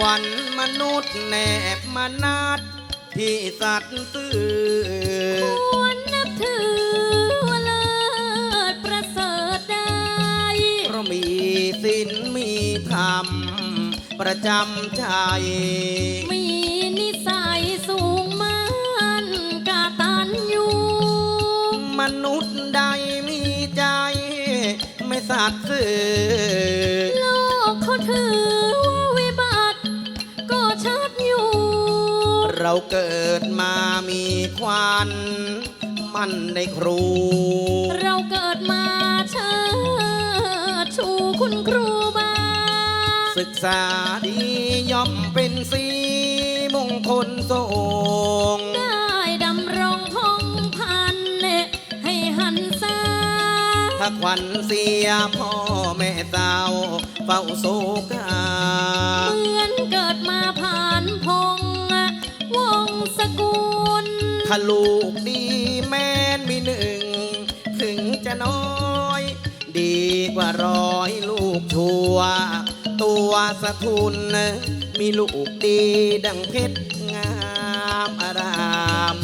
วันมนุษย์แนบมานาดที่สัตว์ซื่อควรนับถือว่าเลิศประเสริฐได้เพราะมีศีลมีธรรม ประจำใจมีนิสัยสูงมันกาตันอยู่มนุษย์ใดมีใจ ไม่สัตย์ซื่อโลกเขาถือ เราเกิดมามีควันมันในครู เราเกิดมาเชิดชูคุณครูบา ศึกษาดีย่อมเป็นสีมงคลส่งได้ดำรงพงพันธุ์ให้หันษาถ้าควันเสียพ่อแม่สาวเฝ้าโศกา ถ้าลูกดีแม่นมีหนึ่ง ถึงจะน้อย ดีกว่าร้อยลูกชัว ตัวสะทุน มีลูกดีดังเพชรงามอาราม